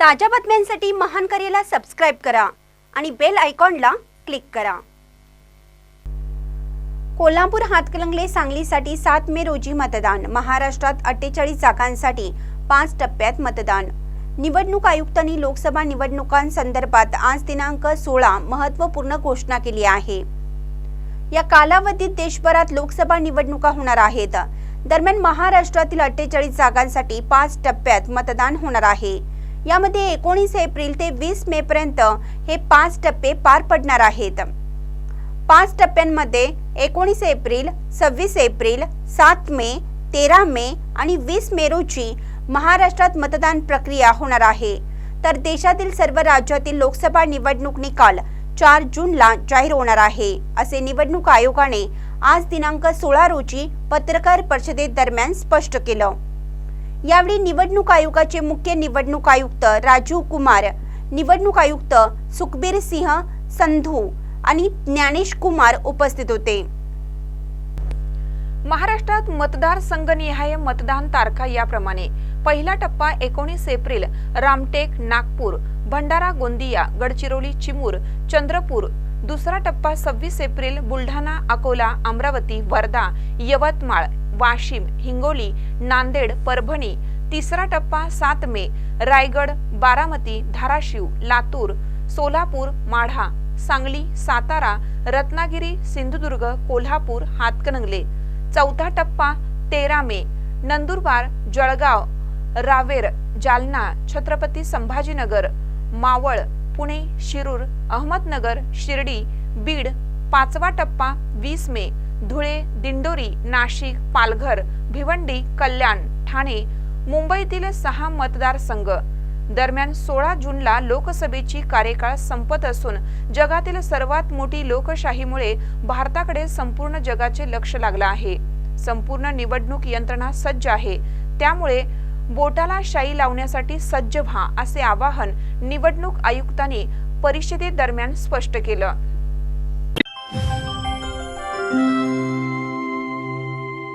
ताज्या बातम्यांसाठी महान करेला सबस्क्राईब करा आणि बेल आयकॉनला क्लिक करा. कोल्हापूर हातकलंगले सांगलीसाठी सात मे रोजी मतदान. महाराष्ट्रात अठ्ठेचाळीस जागांसाठी पाच टप्प्यात मतदान. निवडणूक आयुक्तांनी लोकसभा निवडणुकांसंदर्भात आज दिनांक सोळा महत्त्वपूर्ण घोषणा केली आहे. या कालावधीत देशभरात लोकसभा निवडणुका होणार आहेत. दरम्यान महाराष्ट्रातील अठ्ठेचाळीस जागांसाठी पाच टप्प्यात मतदान होणार आहे. यामध्ये एकोणीस एप्रिल ते वीस मे पर्यंत हे पाच टप्पे पार पडणार आहेत. पाच टप्प्यांमध्ये एकोणीस एप्रिल सव्वीस एप्रिल सात मे तेरा मे आणि वीस मे रोजी महाराष्ट्रात मतदान प्रक्रिया होणार आहे. तर देशातील सर्व राज्यातील लोकसभा निवडणूक निकाल चार जूनला जाहीर होणार आहे असे निवडणूक आयोगाने आज दिनांक सोळा रोजी पत्रकार परिषदेदरम्यान स्पष्ट केलं. यावेळी निवडणूक आयोगाचे मुख्य निवडणूक आयुक्त राजीव कुमार निवडणूक आयुक्त सुखबीर सिंह संधू आणि ज्ञानेश कुमार उपस्थित होते. महाराष्ट्रात मतदार संघनिहाय मतदान तारखा याप्रमाणे. पहिला टप्पा एकोणीस एप्रिल रामटेक नागपूर भंडारा गोंदिया गडचिरोली चिमूर चंद्रपूर. दुसरा टप्पा सव्वीस एप्रिल बुलढाणा अकोला अमरावती वर्धा यवतमाळ वाशिम हिंगोली नांदेड परभणी. तिसरा टप्पा सात मे रायगड बारामती धाराशिव लातूर सोलापूर माढा सांगली सातारा रत्नागिरी सिंधुदुर्ग कोल्हापूर हातकणंगले. चौथा टप्पा तेरा मे नंदुरबार जळगाव रावेर जालना छत्रपती संभाजीनगर मावळ पुणे शिरूर अहमदनगर शिर्डी बीड पाचवा टप्पा वीस मे धुळे दिंडोरी नाशिक पालघर भिवंडी कल्याण ठाणे मुंबईतील सहा मतदारसंघ. दरम्यान सोळा जूनला लोकसभेची कार्यकाळ संपत असून जगातील सर्वात मोठी लोकशाहीमुळे भारताकडे संपूर्ण जगाचे लक्ष लागलं आहे. संपूर्ण निवडणूक यंत्रणा सज्ज आहे. त्यामुळे बोटाला शाई लावण्यासाठी सज्ज व्हा असे आवाहन निवडणूक आयुक्तांनी परिषदेदरम्यान स्पष्ट केलं.